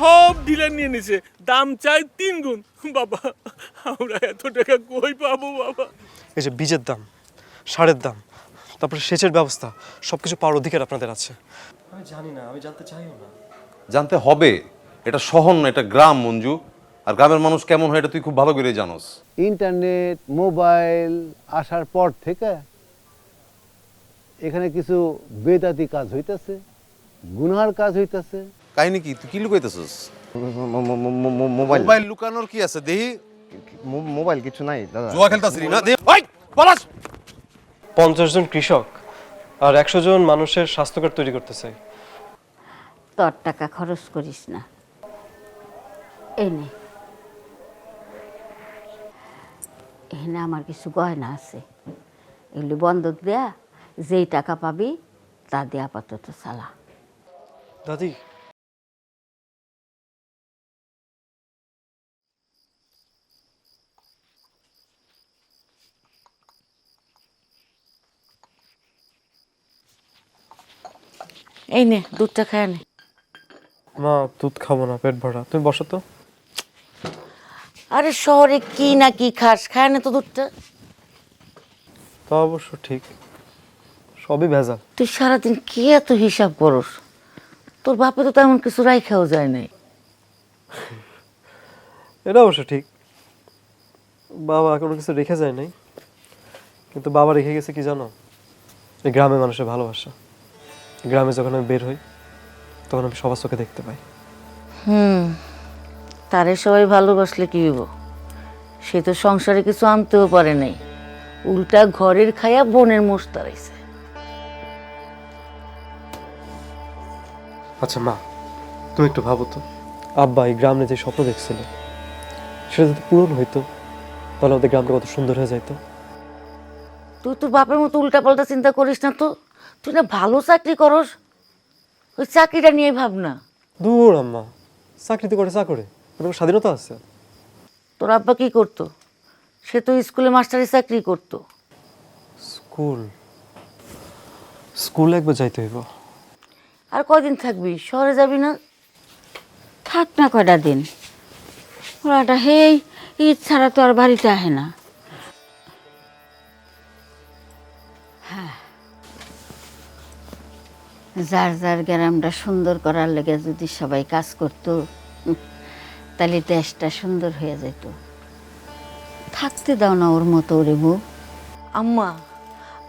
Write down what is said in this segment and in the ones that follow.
সব ডিলার নিয়ে নিছে। দাম চাই তিন গুণ। বাবা আমরা এত টাকা কই পাবো বাবা? এই যে বীজের দাম সারের দাম তারপরে সেচের ব্যবস্থা সব কিছু পাওয়ার অধিকার আপনাদের আছে। আমি জানি না আমি জানতে চাইও না। জানতে হবে এটা শহর না এটা গ্রাম মঞ্জু। আর গ্রামের মানুষ কেমন হয় এটা তুই খুব ভালো করে জানোস। ইন্টারনেট মোবাইল আসার পর থেকে এখানে কিছু বেদাতি কাজ হইতেছে গুনহার কাজ হইতেছে কাহিনী কি? তুই কি লুকাইতেছিস? মোবাইল মোবাইল লুকানোর কি আছে দেহি মোবাইল কিছু নাই দাদা জুয়া খেলতাছিলি না দেহি ওই পলাশ পঞ্চাশ জন কৃষক আর একশো জন মানুষের স্বাস্থ্যকর তৈরি করতে চাই তোর টাকা খরচ করিস না এই নে এখানে আমার কিছু গয়না আছে এগুলি বন্ধক দেয়া যেই টাকা পাবি তা দিয়ে আপাতত চালা দাদি এই নে দুধটা খায় নে। মা দুধ খাব না পেট ভরা। তুমি বসো তো। আরে শহরে কি না কি খাস খায় না তো দুধটা। তা অবশ্য ঠিক। সবই ভেজাল। তুই সারাদিন কি এত হিসাব করস? তোর বাপে তো তেমন কিছু রাইখাও যায় নাই। এটা অবশ্য ঠিক। বাবা কোনো কিছু রেখে যায় নাই। কিন্তু বাবা রেখে গেছে কি জানো? এই গ্রামে মানুষের ভালোবাসা। গ্রামে যখন আমি বের হই তখন আমি সবার চোখে দেখতে পাই। হুম তারে সবাই ভালোবাসলে কি হইব? সে তো সংসারে কিছু আনতেও পারে নাই। উল্টা ঘরের খায়া বোনের মোষ আচ্ছা মা তুমি একটু ভাবো তো। আব্বা এই গ্রামে যে স্বপ্ন দেখছিল সেটা যদি পূরণ হইতো তাহলে আমাদের গ্রামটা কত সুন্দর হয়ে যাইতো। তুই তোর বাপের মতো উল্টা পাল্টা চিন্তা করিস না তো। তুই না ভালো চাকরি করস? ওই চাকরিটা নিয়ে ভাব না। দূর আম্মা। চাকরিতে করে চাকরে। এরকম স্বাধীনতা আছে? তোর আব্বা কি করতো? সে তো স্কুলে মাস্টারি চাকরি করতো। স্কুল? স্কুলে একবার যাইতে হইব। আর কয়দিন থাকবি? শহরে যাবি না? থাক না কয়টা দিন। ওরাটা হেই ঈদ ছাড়া তো আর বাড়িতে আহে না। যার যার গ্রামটা সুন্দর করার লেগে যদি সবাই কাজ করত তাহলে দেশটা সুন্দর হয়ে যেত। থাকতে দাও না ওর মতো ওরে বউ। আম্মা,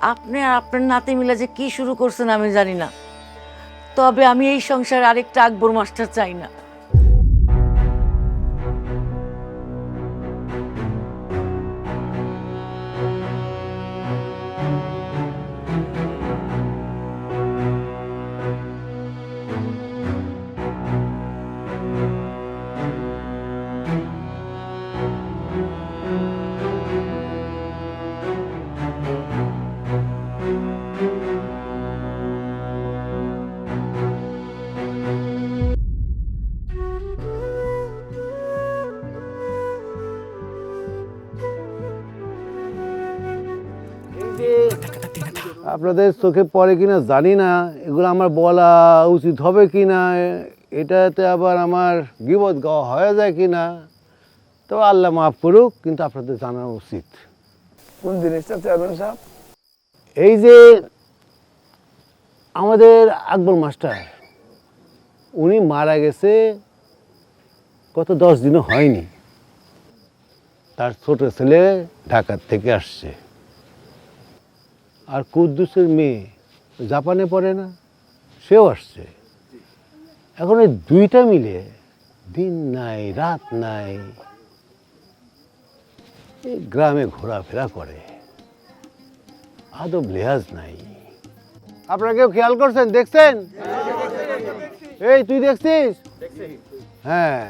আপনি আর আপনার নাতি মিলে যে কি শুরু করছেন আমি জানি না। তবে আমি এই সংসারে আরেকটা আকবর মাস্টার চাই না। আপনাদের চোখে পড়ে কিনা জানি না এগুলো আমার বলা উচিত হবে কি না এটাতে আবার আমার বিপদ গাওয়া হয়ে যায় কি না তো আল্লাহ মাফ করুক কিন্তু আপনাদের জানা উচিত। কোন জিনিসটা চেয়ারম্যান সাহেব? এই যে আমাদের আকবর মাস্টার উনি মারা গেছে কত দশ দিনও হয়নি। তার ছোট ছেলে ঢাকার থেকে আসছে। আর কুদ্দুসের মেয়ে জাপানে পড়ে না, সেও আসছে। এখন এই দুইটা মিলে দিন নাই, রাত নাই, এই গ্রামে ঘোরাফেরা করে। আদব লেহাজ নাই। আপনারা কেউ খেয়াল করছেন? দেখছেন? এই, তুই দেখছিস? হ্যাঁ।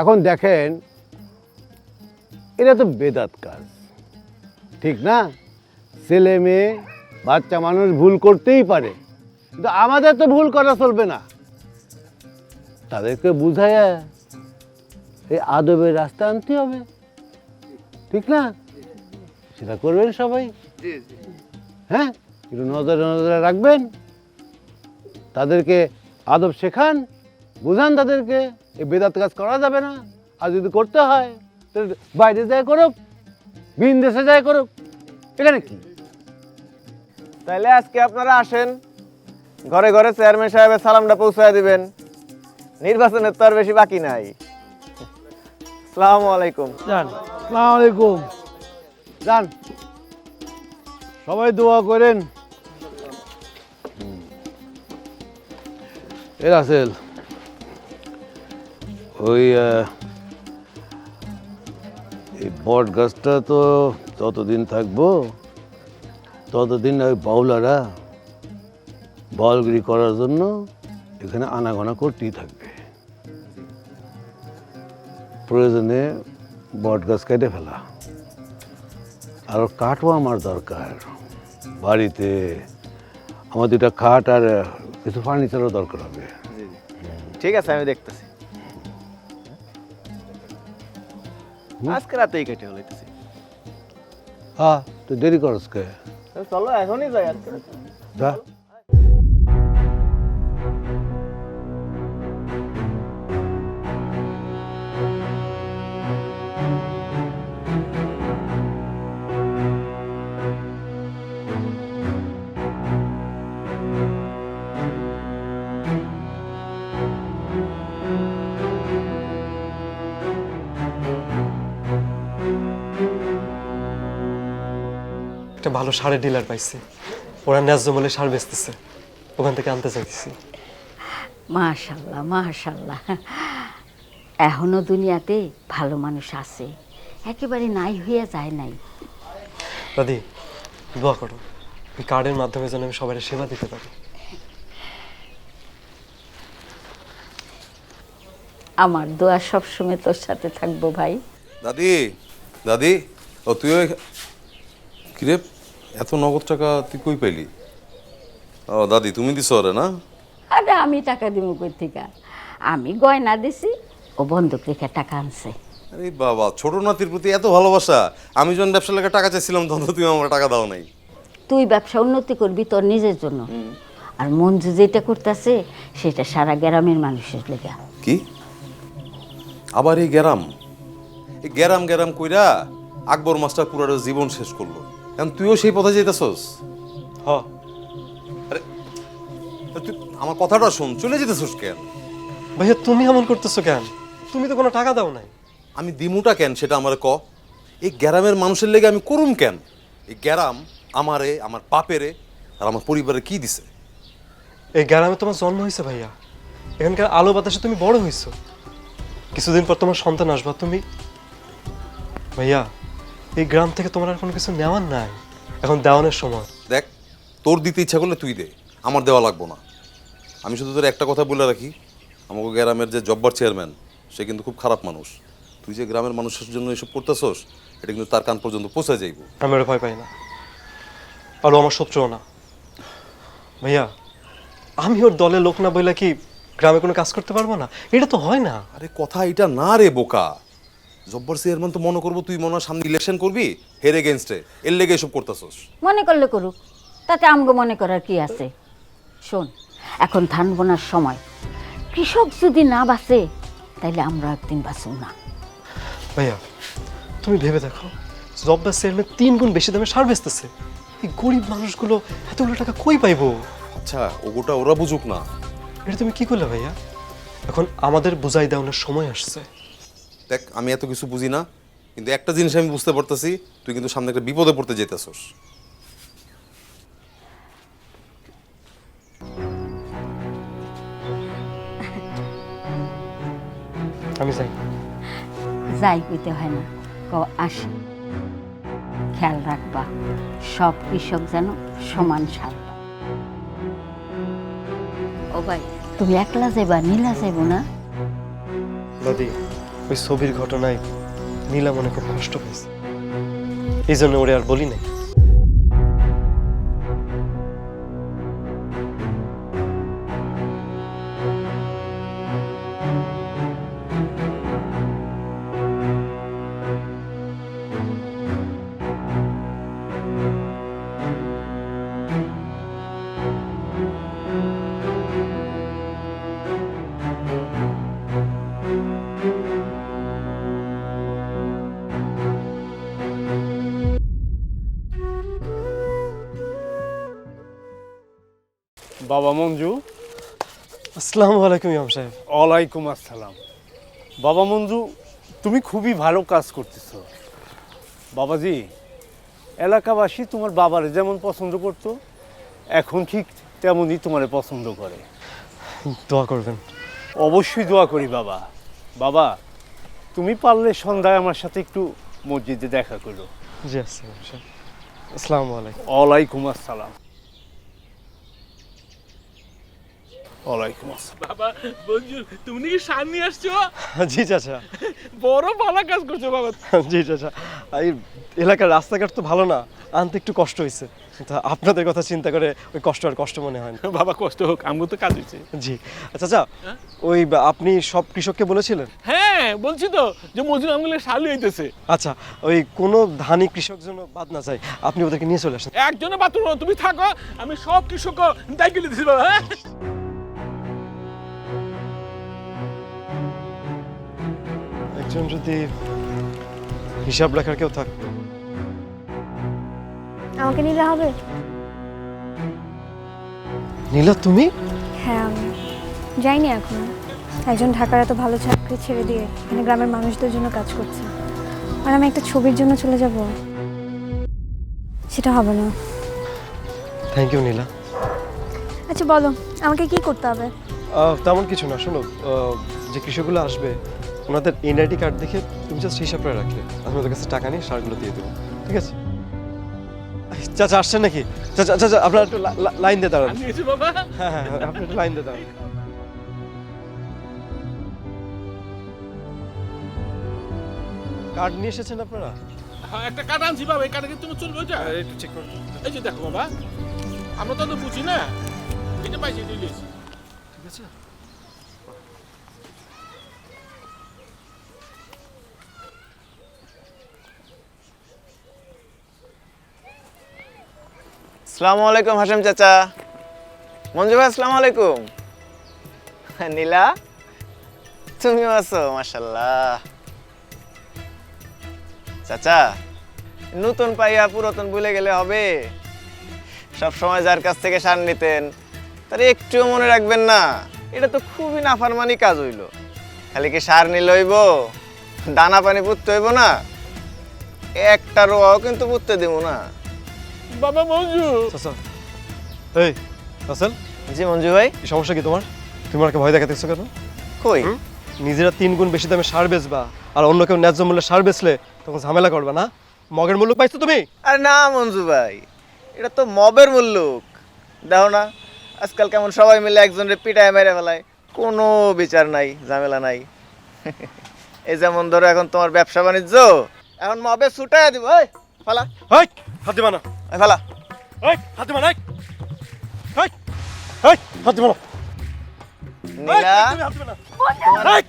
এখন দেখেন, এটা তো বেদাত কাজ। ঠিক না? ছেলে মেয়ে বাচ্চা মানুষ ভুল করতেই পারে। কিন্তু আমাদের তো ভুল করা চলবে না। তাদেরকে বুঝাইয়া এই আদবের রাস্তা আনতে হবে। ঠিক না? সেটা করবেন সবাই। হ্যাঁ? একটু নজরে নজরে রাখবেন। তাদেরকে আদব শেখান বুঝান তাদেরকে এই বেদাত কাজ করা যাবে না। আর যদি করতে হয় তাহলে বাইরে যায় করুক ভিন দেশে যায় করুক। এখানে কি? তাইলে আজকে আপনারা আসেন ঘরে ঘরে চেয়ারম্যান সাহেবের সালামটা পৌঁছায় দিবেন। নির্বাচনের তো আর বেশি বাকি নাই। আসসালামু আলাইকুম। যান সালাম আলাইকুম। যান সবাই দোয়া করেন। এ রাসেল ওই এই বট গাছটা তো যতদিন থাকব, ততদিন ওই বাউলারা বলগিরি করার জন্য এখানে আনাগোনা করতেই থাকবে। প্রয়োজনে বট গাছ কেটে ফেলা। আর কাঠও আমার দরকার। বাড়িতে আমার দুটা খাট আর কিছু ফার্নিচারও দরকার হবে। ঠিক আছে, আমি দেখতেছি। আজকে রাতেই কেটে হলাইতেছি হ্যাঁ তো দেরি করস কে? চলো এখনই যাই আজকে ভালো সারের ডিলার পাইছি। ওরা ন্যায্য মূল্যে সার বেচতেছে। ওখান থেকে আনতে চাইতেছি। মাশাল্লাহ মাশাল্লাহ এখনও দুনিয়াতে ভালো মানুষ আছে। একেবারে নাই হইয়া যায় নাই। দাদি দোয়া করো। এই কার্ডের মাধ্যমে যেন আমি সবাই সেবা দিতে পারি। আমার দোয়া সবসময় তোর সাথে থাকব ভাই। দাদি দাদি ও তুইও এখা- কিরে? এত নগদ টাকা তুই কই পাইলি? ও দাদি তুমি দিছ রে না? আরে আমি টাকা দিব কই থেকে? আমি গয়না দিছি ও বন্ধক রেখে টাকা আনছে। আরে বাবা ছোট নাতির প্রতি এত ভালোবাসা। আমি যখন ব্যবসা লেগে টাকা চাইছিলাম তখন তুমি আমার টাকা দাও নাই। তুই ব্যবসা উন্নতি করবি তোর নিজের জন্য। আর মঞ্জু যেটা করতেছে সেটা সারা গ্রামের মানুষের লেগা। কি? আবার এই গ্যারাম? এই গ্যারাম গ্যারাম কইরা আকবর মাস্টার পুরাটা জীবন শেষ করল। এখন তুইও সেই পথে যেতেছস হ। আরে তুই আমার কথাটা শোন চলে যেতেছস কেন? ভাইয়া তুমি এমন করতেছো কেন? তুমি তো কোনো টাকা দাও নাই। আমি দিমুটা কেন সেটা আমার ক। এই গ্যারামের মানুষের লেগে আমি করুম কেন? এই গ্যারাম আমারে আমার বাপেরে আর আমার পরিবারে কি দিছে? এই গ্রামে তোমার জন্ম হয়েছে ভাইয়া। এখানকার আলো বাতাসে তুমি বড় হয়েছো কিছুদিন পর তোমার সন্তান আসবা তুমি? ভাইয়া এই গ্রাম থেকে তোমার আর কোনো কিছু নেওয়ার নাই। এখন দেওয়ানোর সময়। দেখ তোর দিতে ইচ্ছা করলে তুই দে আমার দেওয়া লাগবো না। আমি শুধু তোর একটা কথা বলে রাখি আমাকে গ্রামের যে জব্বার চেয়ারম্যান সে কিন্তু খুব খারাপ মানুষ। তুই যে গ্রামের মানুষের জন্য এসব করতেছস এটা কিন্তু তার কান পর্যন্ত পৌঁছে যাইব। আমি ওরা ভয় পাই না। আর আমার শত্রুও না। ভাইয়া আমি ওর দলে লোক না বইলা কি গ্রামে কোনো কাজ করতে পারব না? এটা তো হয় না। আরে কথা এটা না রে বোকা। জব্বার চেয়ারম্যান তো মনে করব তুই মনে হয় সামনে ইলেকশন করবি হের এগেনস্টে এর লেগে এসব করতেছস। মনে করলে করুক। তাতে আমগো মনে করার কি আছে? শোন এখন ধান বোনার সময়। কৃষক যদি না বাঁচে তাইলে আমরা একদিন বাঁচব না। ভাইয়া তুমি ভেবে দেখো জব্বার চেয়ারম্যান তিন গুণ বেশি দামে সার বেচতেছে এই গরিব মানুষগুলো এতগুলো টাকা কই পাইবো? আচ্ছা ওগোটা ওরা বুঝুক না। এটা তুমি কি করলে ভাইয়া? এখন আমাদের বুঝাই দেওয়ানোর সময় আসছে। দেখ আমি এত কিছু বুঝি না কিন্তু একটা জিনিস আমি বুঝতে পারতেছি তুই কিন্তু সামনে একটা বিপদে পড়তে যেতেছস আমি যাই। যাই কইতে হয় না। ক আসি। খেয়াল রাখবা সব কৃষক যেন সমান সার ও ভাই। তুমি একলা যাইবা নীলা যাইব না? দাদি ওই ছবির ঘটনায় নীলা মনে খুব কষ্ট পেয়েছে। এই জন্য ওরে আর বলি নাই। বাবা মঞ্জু। আসসালামু আলাইকুম ইমাম সাহেব। ওয়ালাইকুম আসসালাম। বাবা মঞ্জু তুমি খুবই ভালো কাজ করতেছো। বাবাজি এলাকাবাসী তোমার বাবারে যেমন পছন্দ করতো এখন ঠিক তেমনই তোমারে পছন্দ করে। দোয়া করবেন। অবশ্যই দোয়া করি বাবা। বাবা তুমি পারলে সন্ধ্যায় আমার সাথে একটু মসজিদে দেখা করো। জি আসসালাম আসসালামু আলাইকুম। ওয়ালাইকুম আসসালাম। ওয়ালাইকুম আসসালাম। বাবা বঞ্জু তুমি নাকি সার নিয়ে আসছো? জি চাচা। বড় ভালো কাজ করছ বাবা। জি চাচা। এই এলাকার রাস্তাঘাট তো ভালো না আনতে একটু কষ্ট হয়েছে তা আপনাদের কথা চিন্তা করে ওই কষ্ট আর কষ্ট মনে হয় না। বাবা কষ্ট হোক আমগো তো কাজ হয়েছে জি। চাচা ওই বা- আপনি সব কৃষককে বলেছিলেন? হ্যাঁ বলছি তো যে মজুর আমগুলো শালু হইতেছে আচ্ছা ওই কোনো ধানি কৃষক যেন বাদ না চাই আপনি ওদেরকে নিয়ে চলে আসেন। একজনে বাথরুম তুমি থাকো আমি সব কৃষক দায়িত্ব দিচ্ছি বাবা হ্যাঁ? একজন যদি হিসাব রাখার কেউ থাক আমাকে নিলে হবে? নীলা তুমি? হ্যাঁ আমি যাইনি এখন। একজন ঢাকার এত ভালো চাকরি ছেড়ে দিয়ে এখানে গ্রামের মানুষদের জন্য কাজ করছে। আর আমি একটা ছবির জন্য চলে যাব। সেটা হবে না। থ্যাংক ইউ নীলা আচ্ছা বলো আমাকে কি করতে হবে? তেমন কিছু না শোনো যে কৃষকগুলো আসবে ওনাদের এনআইডি কার্ড দেখে তুমি জাস্ট হিসাব করে রাখলে। আমি ওদের কাছে টাকা নিয়ে সারগুলো দিয়ে দেবো। ঠিক আছে? চাচা আসছেন নাকি? চাচা চাচা আপনার একটু লাইন দিয়ে দাঁড়ান। হ্যাঁ হ্যাঁ হ্যাঁ, আপনি একটু লাইন দিয়ে দাঁড়ান। কার্ড নিয়ে এসেছেন আপনারা? হ্যাঁ একটা কার্ড আনছি বাবা এই কার্ডে কি তুমি চলবে ওইটা একটু চেক করুন এই যে দেখো বাবা আমরা তো অত বুঝি না? এটা পাইছি লিয়েছি ঠিক আছে? আসসালামু আলাইকুম হাসেম চাচা। মঞ্জু ভাই, আসসালামু আলাইকুম। নীলা, তুমিও আছো মাশাল্লাহ চাচা, নতুন পাইয়া পুরাতন ভুলে গেলে হবে। সব সময় যার কাছ থেকে সার নিতেন, তার একটুও মনে রাখবেন না। এটা তো খুবই নাফারমানি কাজ হইল। খালি কি সার নিলে হইব? দানা পানি পুঁততে হইব না? একটা রোয়াও কিন্তু পুঁততে দিব না। বাবা মঞ্জু। চাচা এই রাসেল জি মঞ্জু ভাই। এই সমস্যা কি তোমার? তুমি আমাকে ভয় দেখাতেছো কেন? কই? নিজেরা তিন গুণ বেশি দামে সার বেচবা আর অন্য কেউ ন্যায্য মূল্যে সার বেচলে তখন ঝামেলা করবে না? মগের মূল্য পাইছো তুমি? আরে না মঞ্জু ভাই। এটা তো মবের মুল্লুক দেখো না আজকাল কেমন সবাই মিলে একজনের পিটায় মেরে ফেলায়। কোনো বিচার নাই ঝামেলা নাই। এই যেমন ধরো এখন তোমার ব্যবসা বাণিজ্য এখন মবে ছুটাই দিব ফালা। হেই! হাত দিবা না ফালা। হাত দিবা না এই। হেই হেই হাত দিবা না এই, নীলা তুমি হাত দিবা না এই,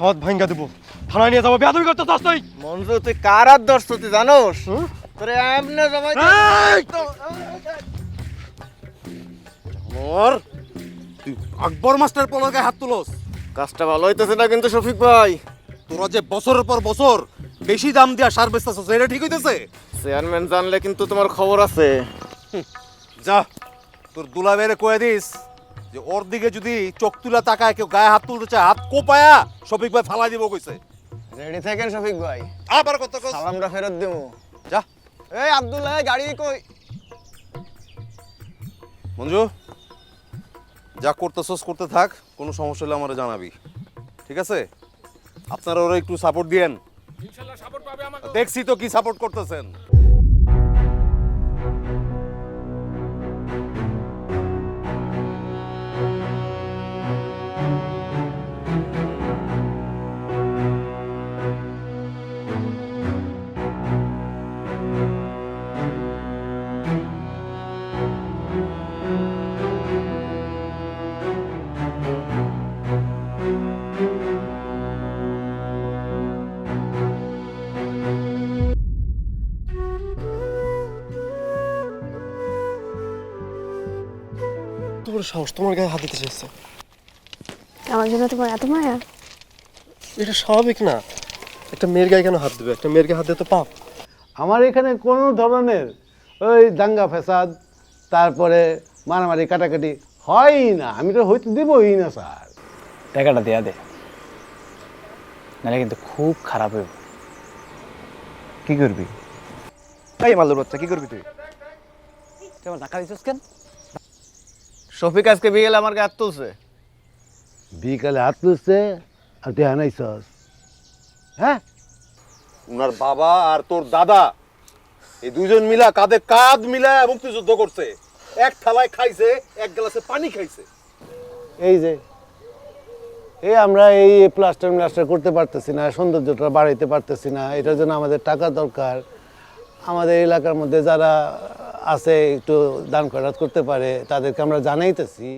হাত ভাঙ্গা দেবো। থানায় নিয়ে যাব বেয়াদবি করতে চাস তুই। মঞ্জু তুই কার আর দর্শ তুই জানোস? তোরে এমনি জমাই এই! তুই আকবর মাস্টার পলকে হাত তুলস। কাজটা ভালো হইতেছে না কিন্তু শফিক ভাই। তোরা যে বছরের পর বছর বেশি দাম দিয়া সার বেচতেছস এটা ঠিক হইতেছে? চেয়ারম্যান জানলে কিন্তু তোমার খবর আছে। যা তোর দুলা বেড়ে কয়ে দিস যে ওর দিকে যদি চোখ তুলা তাকায় কেউ গায়ে হাত তুলতে চায় হাত কোপায়া শফিক ভাই ফালাই দিব কইছে। রেডি থাকেন শফিক ভাই? আবার কত কস। সালামটা ফেরত দেবো। যা। এই আব্দুল্লাহ গাড়ি কই? মঞ্জু যা করতেছস করতে থাক কোনো সমস্যা হলে আমারে জানাবি। ঠিক আছে? আপনারা ওরা একটু সাপোর্ট দিয়েন। দেখছি তো কি সাপোর্ট করতেছেন। তোমার সাহস তোমার গায়ে হাত দিতে চাইছে। আমার জন্য তোমার এত মায়া? এটা স্বাভাবিক না। একটা মেয়ের গায়ে কেন হাত দেবে? একটা মেয়ের গায়ে হাত দিতে পাপ। আমার এখানে কোনো ধরনের ওই দাঙ্গা ফ্যাসাদ তারপরে মারামারি কাটাকাটি হয়ই না। আমি তো হইতে দেবই না স্যার। টাকাটা দেয়া দে। নাহলে কিন্তু খুব খারাপ হইব। কি করবি? তাই মালুর বাচ্চা কি করবি তুই? তুই আমার টাকা দিছিস কেন? শফিক আজকে বিকেলে আমার গায়ে হাত তুলছে। বিকালে হাত তুলছে আর তুই আনাইছস হ্যাঁ? উনার বাবা আর তোর দাদা এই দুজন মিলা কাঁধে কাঁধ মিলা মুক্তিযুদ্ধ করছে। এক থালায় খাইছে এক গ্লাসে পানি খাইছে। এই যে এই আমরা এই প্লাস্টার প্লাস্টার করতে পারতেছি না সৌন্দর্যটা বাড়াইতে পারতেছি না এটার জন্য আমাদের টাকা দরকার। আমাদের এলাকার মধ্যে যারা আছে একটু দান খয়রাত করতে পারে তাদেরকে আমরা জানাইতেছি।